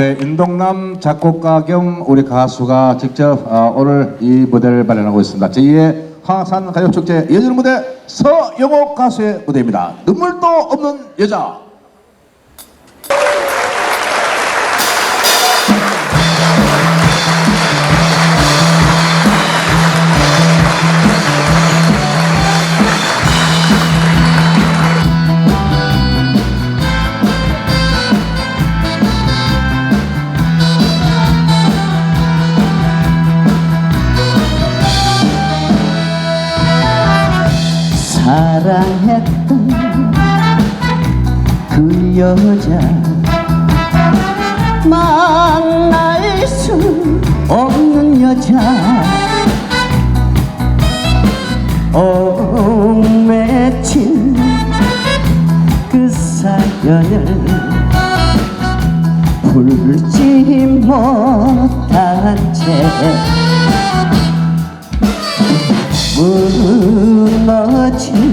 네, 인동남 작곡가 겸 우리 가수가 직접 어, 오늘 이 무대를 발현하고 있습니다. 제2회 화산 가요축제 예전 무대 서영옥 가수의 무대입니다. 눈물도 없는 여자. 사랑했던 그 여자. 만날 수 없는 여자. 옥맺힌 그 사연을 풀지 못한 채 무너진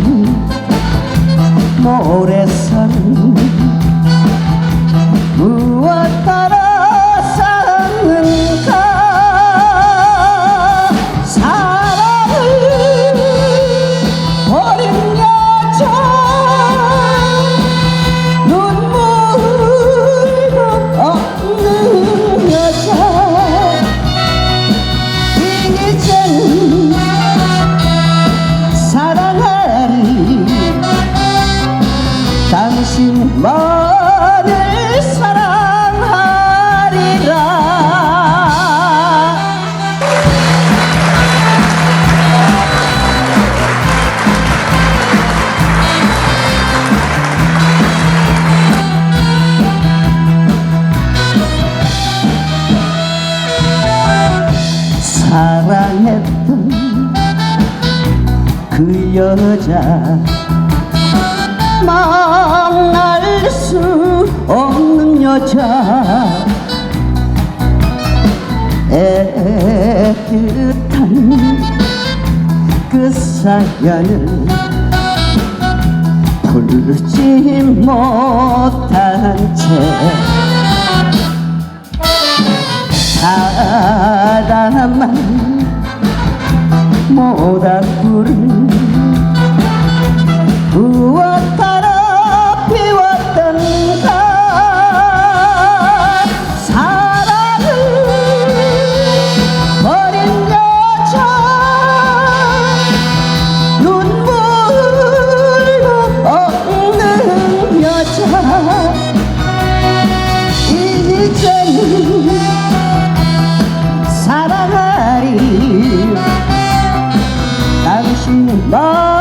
그 여자 만날 수 없는 여자. 애틋한 그 사연을 풀지 못한 채 사람만 사랑하리 당신만